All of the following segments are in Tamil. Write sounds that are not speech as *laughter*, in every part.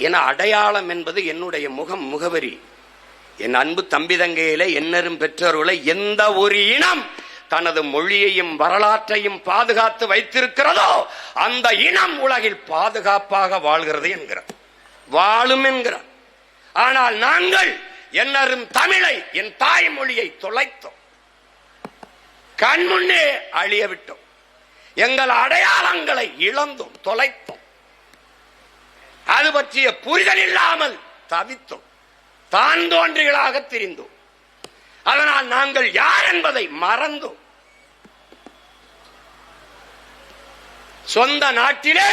என அடையாளம் என்பது என்னுடைய முகம் முகவரி. என் அன்பு தம்பி தங்கையில என்னரும் பெற்றோர்களை எந்த ஒரு இனம் தனது மொழியையும் வரலாற்றையும் பாதுகாத்து வைத்திருக்கிறதோ அந்த இனம் உலகில் பாதுகாப்பாக வாழ்கிறது என்கிறார். வாழும் என்கிறார். ஆனால் நாங்கள் என்னரும் தமிழை என் தாய்மொழியை தொலைத்தோம். கண் முன்னே அழிய விட்டோம். எங்கள் அடையாளங்களை இழந்தோம் தொலைத்தோம். அது பற்றிய புரிதல் இல்லாமல் தவித்தோம். தான் தோன்றிகளாக திரிந்தோம். அதனால் நாங்கள் யார் என்பதை மறந்தோம். சொந்த நாட்டிலே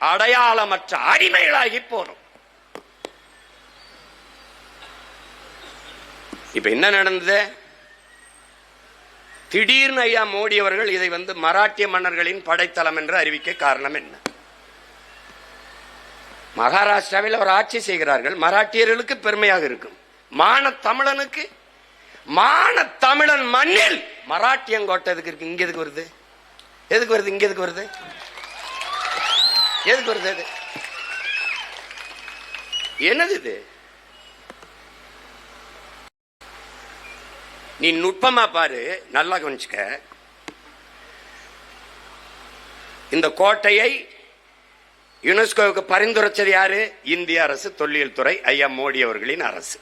அடையாளமற்ற அடிமைகளாகி போனோம். இப்ப என்ன நடந்தது? திடீர்னு ஐயா மோடி அவர்கள் இதை வந்து மராட்டிய மன்னர்களின் படைத்தளம் என்று அறிவிக்க காரணம் என்ன? மகாராஷ்டிராவில் அவர் ஆட்சி செய்கிறார்கள். மராட்டியர்களுக்கு பெருமையாக இருக்கும். மான தமிழனுக்கு மான தமிழன் மண்ணில் மராட்டியங்கோட்டை எதுக்கு இருக்கு? இங்க எதுக்கு வருது? எதுக்கு வருது? இங்க எதுக்கு வருது? எதுக்கு வருது அது? என்னது இது? நீ நுட்பமா பாரு. நல்லா கவனிச்சுக்க. இந்த கோட்டையை யுனெஸ்கோவுக்கு பரிந்துரைச்சது யாரு? இந்திய அரசு தொல்லியல் துறை ஐயா மோடி அவர்களின் அரசு.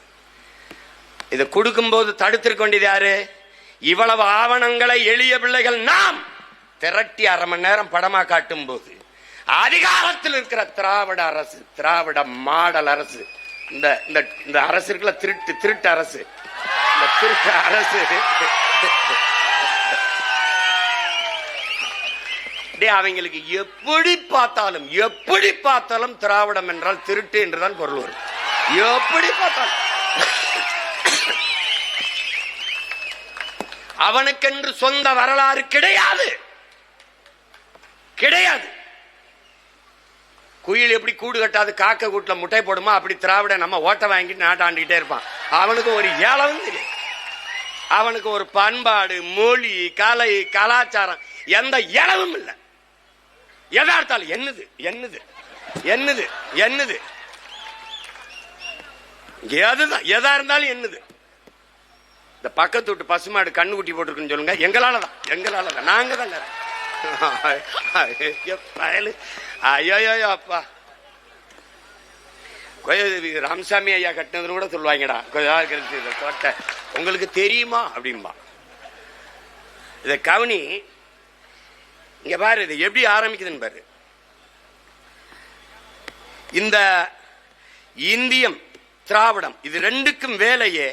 இதை கொடுக்கும்போது தடுத்திருக்க வேண்டியது யாரு? இவ்வளவு ஆவணங்களை எளிய பிள்ளைகள் நாம் திரட்டி அரை மணி நேரம் படமா காட்டும் போது அதிகாரத்தில் இருக்கிற திராவிட அரசு திராவிட மாடல் அரசு இந்த இந்த இந்த அரசு இருக்குல்ல திருட்டு திருட்டு அரசு. இந்த திருட்டு அரசு. டே அவங்களுக்கு எப்படி பார்த்தாலும் எப்படி பார்த்தாலும் திராவிடம் என்றால் திருட்டு என்றுதான் பொருள் வரும். எப்படி பார்த்தாலும். அவனுக்கென்று சொந்த வரலாறு கிடையாது. கிடையாது. குயில் எப்படி கூடு கட்டாது காக்க கூட்டுல முட்டை போடுமா அப்படி திராவிட நம்ம ஓட்ட வாங்கிட்டு நாட்டாண்டிக்கிட்டே இருப்பான். அவனுக்கு ஒரு ஏழவும் தெரியும். அவனுக்கு ஒரு பண்பாடு மொழி கலை கலாச்சாரம் எந்த இளவும் இல்லை. எதா என்னது என்னது என்னது என்னது? எதுதான் எதா இருந்தாலும் என்னது? இந்த பக்கத்து வீட்டு பசுமாடு கண்ணு குட்டி போட்டிருக்குன்னு சொல்லுங்க. எங்களால தான் எங்களால தான் நாங்க தாங்க ஐயோ, அப்பா. ராமசாமி ஐயா கட்டினதுன்னு கூட சொல்லுவாங்கடா. கொஞ்சம் இருக்கிறது இந்த கோட்டை உங்களுக்கு தெரியுமா அப்படின்பா. இதை கவனி இங்க பாரு இது எப்படி ஆரம்பிக்குதுன்னு பாரு. இந்த இந்தியம் திராவிடம் இது ரெண்டுக்கும் வேலையே.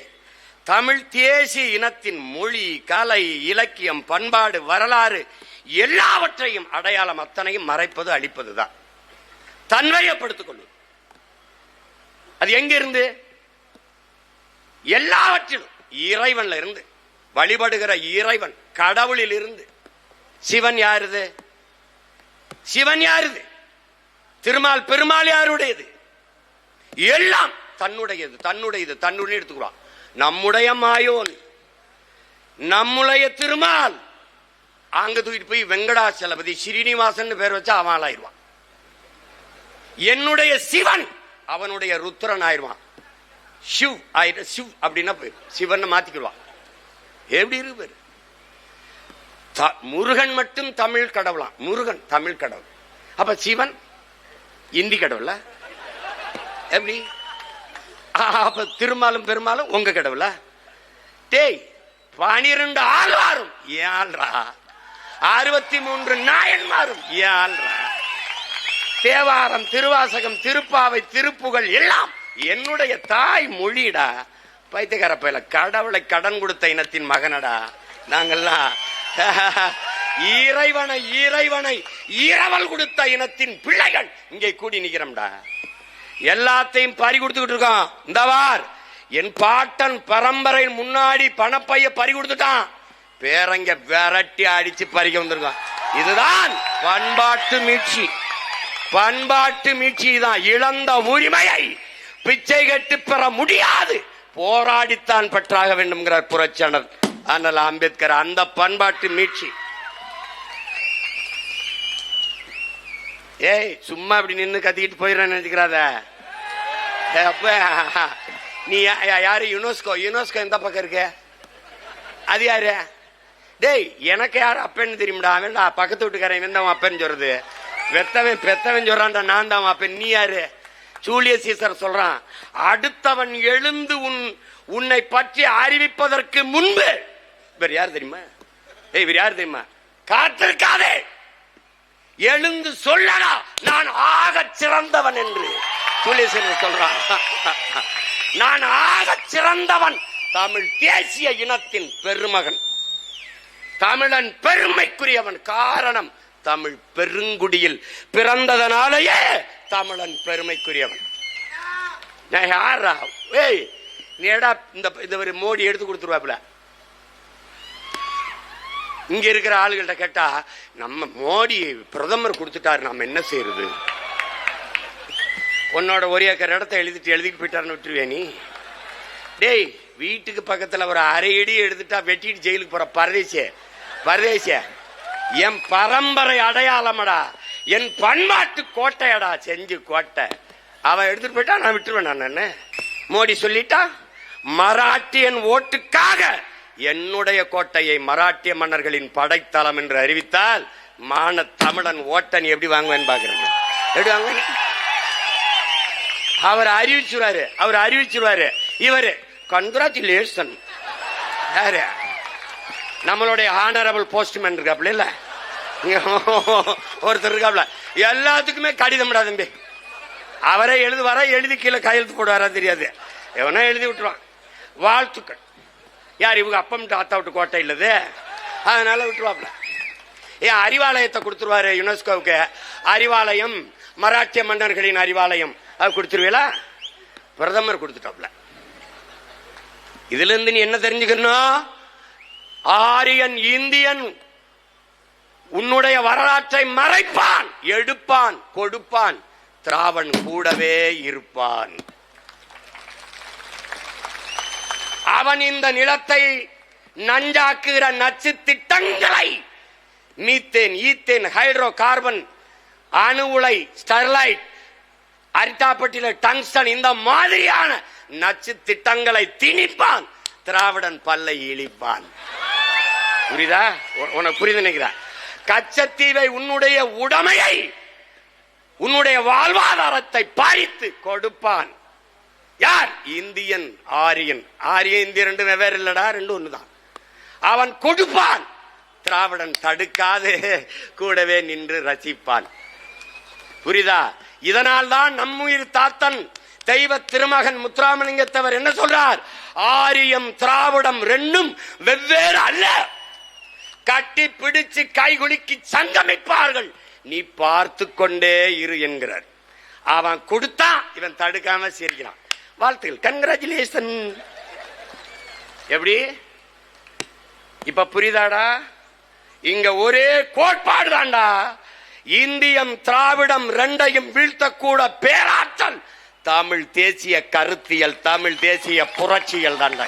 தமிழ் தேசிய இனத்தின் மொழி கலை இலக்கியம் பண்பாடு வரலாறு எல்லாவற்றையும் அடையாளம் அத்தனையும் மறைப்பது அழிப்பதுதான் தன்மையப்படுத்திக் கொள்வது அது எங்கிருந்து எல்லாவற்றிலும் இறைவன்ல இருந்து. வழிபடுகிற இறைவன் கடவுளில் இருந்து. சிவன் யாருது? சிவன் யாருது? திருமால் பெருமாள் யாருடையது? எல்லாம் தன்னுடையது தன்னுடையது தன்னுடைய எடுத்துக்கிறான் நம்முடைய மாயோன் நம்முடைய திருமால். அங்க தூக்கிட்டு போய் வெங்கடாச்சலபதி ஸ்ரீனிவாசன் பேர் வச்சா அவன் ஆயிடுவான் என்னுடைய சிவன் அவனுடைய ருத்ரன் ஆயிடுவான் சிவ் ஆயிட்டு சிவ் அப்படின்னா போய் சிவன் மாத்திக்கிடுவான். எப்படி இருப்பாரு முருகன் மட்டும் தமிழ் கடவுளாம். முருகன் தமிழ் கடவுள். அப்ப சிவன்? இந்தி கடவுளா? எப்படி? அப்ப திருமாலும் பெருமாளும் உங்க கடவுளா? டேய் பனிரெண்டு ஆழ்வாரும் ஏழ்ரா அறுபத்தி மூன்று நாயன்மாரும் ஏழ்ரா தேவாரம் திருவாசகம் திருப்பாவை திருப்புகழ் எல்லாம் என்னுடைய தாய் மொழிடா. பைத்தியக்கார பயில கடவுளை கடன் கொடுத்த இனத்தின் மகனடா. நாங்கெல்லாம் *laughs* இறைவனை இறைவனை இரவல் கொடுத்த இனத்தின் பிள்ளைகள். இங்கே கூடி நிக்கிறோம்டா. எல்லாத்தையும் பறி கொடுத்துக்கிட்டு இருக்கோம் இந்தவார் என் பாட்டன் பரம்பரை முன்னாடி பணப்பைய பறி கொடுத்துட்டான். பேரங்க விரட்டி அடிச்சு பறிக்க வந்திருக்கான். இதுதான் பண்பாட்டு மீட்சி. பண்பாட்டு மீட்சி தான் இழந்த உரிமையை பிச்சை கட்டு பெற முடியாது. போராடித்தான் பெற்றாக வேண்டும்ங்கிறார் புரட்சியாளர். ஆனால் அம்பேத்கர் அந்த பண்பாட்டு மீட்சி. ஏய் சும்மா அப்படி நின்னு கத்திக்கிட்டு போயிடுறேன்னு நினைச்சுக்கிறாத. அப்ப நீ யாரு? யுனெஸ்கோ யுனெஸ்கோ எந்த பக்கம் இருக்கு? அது யாரு? டேய் எனக்கு யார் அப்பன்னு தெரியும்டா. அவன்டா பக்கத்து வீட்டுக்காரன் இவன் தான் அப்பன்னு சொல்றது. வெத்தவன் பெத்தவன் சொல்றான்டா நான் தான் அப்பன். நீ யாரு? சூழிய சீசர் சொல்றான் அடுத்தவன் எழுந்து உன் உன்னை பற்றி அறிவிப்பதற்கு முன்பு இவர் யார் தெரியுமா? ஏய் இவர் யார் தெரியுமா? காத்திருக்காதே! எழுந்து சொல்லடா! நான் ஆக சிறந்தவன் என்று. ஜூலியஸ் சொல்றான். நான் ஆக சிறந்தவன். தமிழ் தேசிய இனத்தின் பெருமகன். தமிழன் பெருமைக்குரியவன். காரணம் தமிழ் பெருங்குடியில் பிறந்ததனாலேயே தமிழன் பெருமைக்குரியவன். நான் யாரா? ஏய் நீடா இந்த இந்த ஒரு மோடி எடுத்து கொடுத்துருவாப்புல. இங்கே இருக்கிற ஆளுகள்கிட்ட கேட்டால் நம்ம மோடி பிரதமர் கொடுத்துட்டாரு நம்ம என்ன செய்யறது உன்னோட ஒரு ஏக்கர் இடத்த எழுதிட்டு எழுதிட்டு போயிட்டாருன்னு விட்டுருவே நீ? டேய் வீட்டுக்கு பக்கத்தில் ஒரு அரை அடி எடுத்துட்டா வெட்டிட்டு ஜெயிலுக்கு போகிற பரதேசிய பரதேசிய என் பரம்பரை அடையாளமடா என் பண்பாட்டு கோட்டையடா செஞ்சு கோட்டை. அவன் எடுத்துட்டு போயிட்டா நான் விட்டுருவேன் நான் என்ன? மோடி சொல்லிட்டா மராட்டியன் ஓட்டுக்காக என்னுடைய கோட்டையை மராட்டிய மன்னர்களின் படைத்தளம் என்று அறிவித்தால் மான தமிழன் ஓட்டன் எப்படி வாங்குவேன்னு பாக்குறேன் எப்படி வாங்குவேன் அவர் அறிவிச்சிருவாரு அவர் அறிவிச்சிருவாரு. இவரு கங்க்ராச்சுலேஷன் யாரு? நம்மளுடைய ஆனரபிள் போஸ்ட்மேன் இருக்காப்ல இல்ல? ஒருத்தர் இருக்காப்ல எல்லாத்துக்குமே கடிதம் தம்பி. அவரே எழுது எழுதி கீழே கையெழுத்து போடுவாரா தெரியாது. எவனா எழுதி விட்டுருவான். வாழ்த்துக்கள். யார் இவங்க அப்பம் தாத்தா விட்டு கோட்டை இல்லது? அதனால விட்டுருவாப்ல ஏன் அறிவாலயத்தை கொடுத்துருவாரு யுனெஸ்கோவுக்கு. அறிவாலயம் மராட்டிய மன்னர்களின் அறிவாலயம். அது கொடுத்துருவீங்களா? பிரதமர் கொடுத்துட்டாப்ல இதுல இருந்து நீ என்ன தெரிஞ்சுக்கணும்? ஆரியன் இந்தியன் உன்னுடைய வரலாற்றை மறைப்பான் எடுப்பான் கொடுப்பான் திராவன் கூடவே இருப்பான். அவன் இந்த நிலத்தை நஞ்சாக்குகிற நச்சு திட்டங்களை மீத்தேன் ஈத்தேன் ஹைட்ரோ கார்பன் அணு உலை ஸ்டெர்லைட் அரிட்டாப்பட்டியில டங்ஸ்டன் இந்த மாதிரியான நச்சு திட்டங்களை திணிப்பான். திராவிடன் பல்லை இழிப்பான். புரியுதா? உனக்கு புரிந்து நினைக்கிறேன். கச்சத்தீவை உன்னுடைய உடைமையை உன்னுடைய வாழ்வாதாரத்தை பறித்து கொடுப்பான். யார்? இந்தியன் ஆரியன். ஆரிய இந்திய ரெண்டு வெவ்வேறு இல்லடா ரெண்டு ஒண்ணுதான். அவன் கொடுப்பான். திராவிடன் தடுக்காது கூடவே நின்று ரசிப்பான். புரிதா இதனால் தான் நம்முயிர் தாத்தன் தெய்வ திருமகன் முத்துராமலிங்கத்தவர் என்ன சொல்றார்? ஆரியம் திராவிடம் ரெண்டும் வெவ்வேறு அல்ல. கட்டி பிடிச்சு கைகுலுக்கி சங்கமிப்பார்கள். நீ பார்த்து கொண்டே இரு என்கிறார். அவன் கொடுத்தான் இவன் தடுக்காம சிரிக்கிறான். வாழ்த்துக்கள். கங்க்ராச்சுலேஷன் எப்படி? இப்ப புரியுதாடா? இங்க ஒரே கோட்பாடு தான்டா இந்தியம் திராவிடம் ரெண்டையும் வீழ்த்தக்கூட பேராற்றல். தமிழ் தேசிய கருத்தியல் தமிழ் தேசிய புரட்சியல் தான்டா